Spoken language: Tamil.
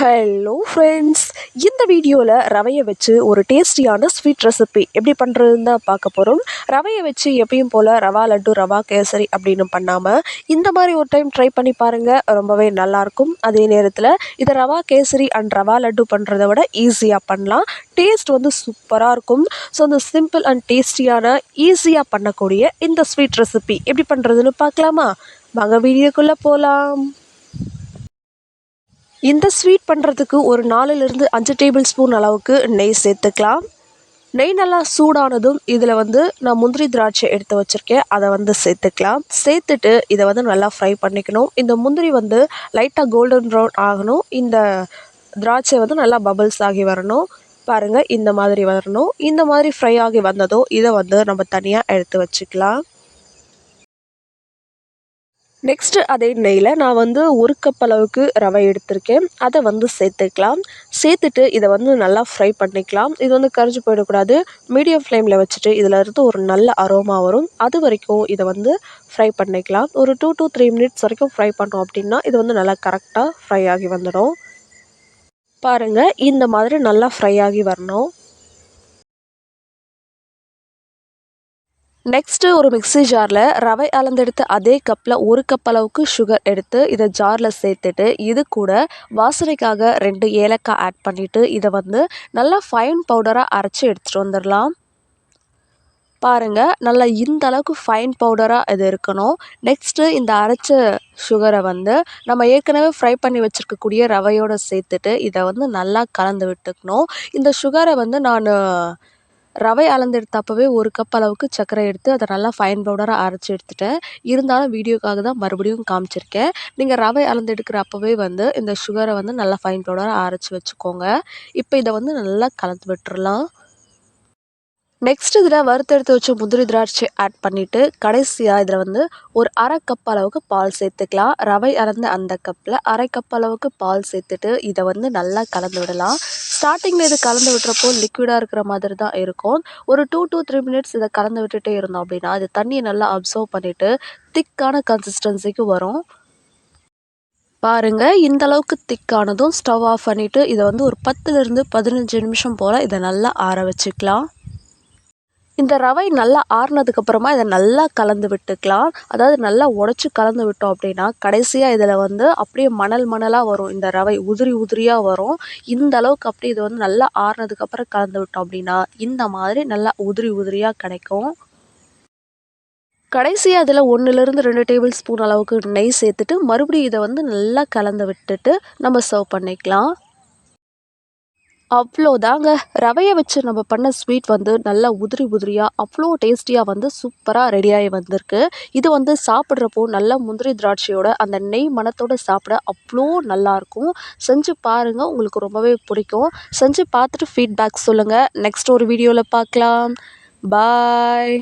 ஹலோ ஃப்ரெண்ட்ஸ் இந்த வீடியோவில் ரவையை வச்சு ஒரு டேஸ்டியான ஸ்வீட் ரெசிபி எப்படி பண்ணுறதுன்னு தான் பார்க்க போகிறோம் ரவையை வச்சு எப்பயும் போல் ரவா லட்டு ரவா கேசரி அப்படின்னு பண்ணாமல் இந்த மாதிரி ஒரு டைம் ட்ரை பண்ணி பாருங்கள் ரொம்பவே நல்லாயிருக்கும் அதே நேரத்தில் இதை ரவா கேசரி அண்ட் ரவா லட்டு பண்ணுறத விட ஈஸியாக பண்ணலாம். டேஸ்ட் வந்து சூப்பராக இருக்கும். ஸோ அந்த சிம்பிள் அண்ட் டேஸ்டியான ஈஸியாக பண்ணக்கூடிய இந்த ஸ்வீட் ரெசிபி எப்படி பண்ணுறதுன்னு பார்க்கலாமா? வாங்க வீடியோக்குள்ளே போகலாம் இந்த ஸ்வீட் பண்ணுறதுக்கு ஒரு நாலுலேருந்து அஞ்சு டேபிள் ஸ்பூன் அளவுக்கு நெய் சேர்த்துக்கலாம். நெய் நல்லா சூடானதும் இதில் வந்து நான் முந்திரி திராட்சை எடுத்து வச்சுருக்கேன். அதை வந்து சேர்த்துக்கலாம். சேர்த்துட்டு இதை வந்து நல்லா ஃப்ரை பண்ணிக்கணும். இந்த முந்திரி வந்து லைட்டாக கோல்டன் ப்ரௌன் ஆகணும். இந்த திராட்சை வந்து நல்லா பபிள்ஸ் ஆகி வரணும். பாருங்கள் இந்த மாதிரி வரணும். இந்த மாதிரி ஃப்ரை ஆகி வந்ததும் இதை வந்து நம்ம தனியாக எடுத்து வச்சுக்கலாம். நெக்ஸ்ட்டு அதே நெய்யில் நான் வந்து ஒரு கப் அளவுக்கு ரவை எடுத்திருக்கேன். அதை வந்து சேர்த்துக்கலாம். சேர்த்துட்டு இதை வந்து நல்லா ஃப்ரை பண்ணிக்கலாம். இது வந்து கரைஞ்சி போயிடக்கூடாது. மீடியம் ஃப்ளேமில் வச்சுட்டு இதில் இருந்து ஒரு நல்ல அரோமா வரும். அது வரைக்கும் இதை வந்து ஃப்ரை பண்ணிக்கலாம். ஒரு டூ டூ த்ரீ மினிட்ஸ் வரைக்கும் ஃப்ரை பண்ணோம் அப்படின்னா இது வந்து நல்லா கரெக்டாக ஃப்ரை ஆகி வந்துடும். பாருங்கள் இந்த மாதிரி நல்லா ஃப்ரை ஆகி வரணும். நெக்ஸ்ட்டு ஒரு மிக்ஸி ஜாரில் ரவை அளந்தெடுத்த அதே கப்பில் ஒரு கப் அளவுக்கு சுகர் எடுத்து இதை ஜாரில் சேர்த்துட்டு இது கூட வாசனைக்காக ரெண்டு ஏலக்காய் ஆட் பண்ணிவிட்டு இதை வந்து நல்லா ஃபைன் பவுடராக அரைச்சி எடுத்துகிட்டு வந்துடலாம். பாருங்கள் நல்லா இந்த அளவுக்கு ஃபைன் பவுடராக இது இருக்கணும். நெக்ஸ்ட்டு இந்த அரைச்ச சுகரை வந்து நம்ம ஏற்கனவே ஃப்ரை பண்ணி வச்சுருக்கக்கூடிய ரவையோடு சேர்த்துட்டு இதை வந்து நல்லா கலந்து விட்டுக்கணும். இந்த சுகரை வந்து நான் ரவை அளந்தெடுத்தப்பவே ஒரு கப் அளவுக்கு சர்க்கரை எடுத்து அதை நல்லா ஃபைன் பவுடராக அரைச்சி எடுத்துட்டேன். இருந்தாலும் வீடியோக்காக தான் மறுபடியும் காமிச்சிருக்கேன். நீங்கள் ரவை அளந்தெடுக்கிற அப்போவே வந்து இந்த சுகரை வந்து நல்லா ஃபைன் பவுடராக அரைச்சி வச்சுக்கோங்க. இப்போ இதை வந்து நல்லா கலந்து விட்டுறலாம். நெக்ஸ்ட் இதில் வறுத்தெடுத்து வச்ச முந்திரி திராட்சை ஆட் பண்ணிவிட்டு கடைசியாக இதில் வந்து ஒரு அரை கப் அளவுக்கு பால் சேர்த்துக்கலாம். ரவை அறந்த அந்த கப்பில் அரை கப் அளவுக்கு பால் சேர்த்துட்டு இதை வந்து நல்லா கலந்து விடலாம். ஸ்டார்டிங்கில் இது கலந்து விட்டுறப்போ லிக்விடாக இருக்கிற மாதிரி தான் இருக்கும். ஒரு டூ டூ த்ரீ மினிட்ஸ் இதை கலந்து விட்டுட்டே இருந்தோம் அப்படின்னா இது தண்ணியை நல்லா அப்சர்வ் பண்ணிவிட்டு திக்கான கன்சிஸ்டன்சிக்கு வரும். பாருங்கள் இந்த அளவுக்கு திக்கானதும் ஸ்டவ் ஆஃப் பண்ணிவிட்டு இதை வந்து ஒரு பத்துலேருந்து பதினஞ்சு நிமிஷம் போல் இதை நல்லா ஆற வச்சுக்கலாம். இந்த ரவை நல்லா ஆறுனதுக்கப்புறமா இதை நல்லா கலந்து விட்டுக்கலாம். அதாவது நல்லா உடச்சி கலந்து விட்டோம் அப்படின்னா கடைசியாக இதில் வந்து அப்படியே மணல் மணலாக வரும். இந்த ரவை உதிரி உதிரியாக வரும். இந்த அளவுக்கு அப்படியே இது வந்து நல்லா ஆறுனதுக்கப்புறம் கலந்து விட்டோம் அப்படின்னா இந்த மாதிரி நல்லா உதிரி உதிரியாக கிடைக்கும். கடைசியாக அதில் ஒன்றுலேருந்து ரெண்டு டேபிள் ஸ்பூன் அளவுக்கு நெய் சேர்த்துட்டு மறுபடியும் இதை வந்து நல்லா கலந்து விட்டுட்டு நம்ம சர்வ் பண்ணிக்கலாம். அவ்வளோதாங்க. ரவையை வச்சு நம்ம பண்ண ஸ்வீட் வந்து நல்லா உதிரி உதிரியாக அவ்வளோ டேஸ்டியாக வந்து சூப்பராக ரெடியாகி வந்திருக்கு. இது வந்து சாப்பிட்றப்போ நல்லா முந்திரி திராட்சையோட அந்த நெய் மனத்தோடு சாப்பிட அவ்வளோ நல்லாயிருக்கும். செஞ்சு பாருங்கள் உங்களுக்கு ரொம்பவே பிடிக்கும். செஞ்சு பார்த்துட்டு ஃபீட்பேக் சொல்லுங்கள் நெக்ஸ்ட் ஒரு வீடியோவில் பார்க்கலாம். பாய்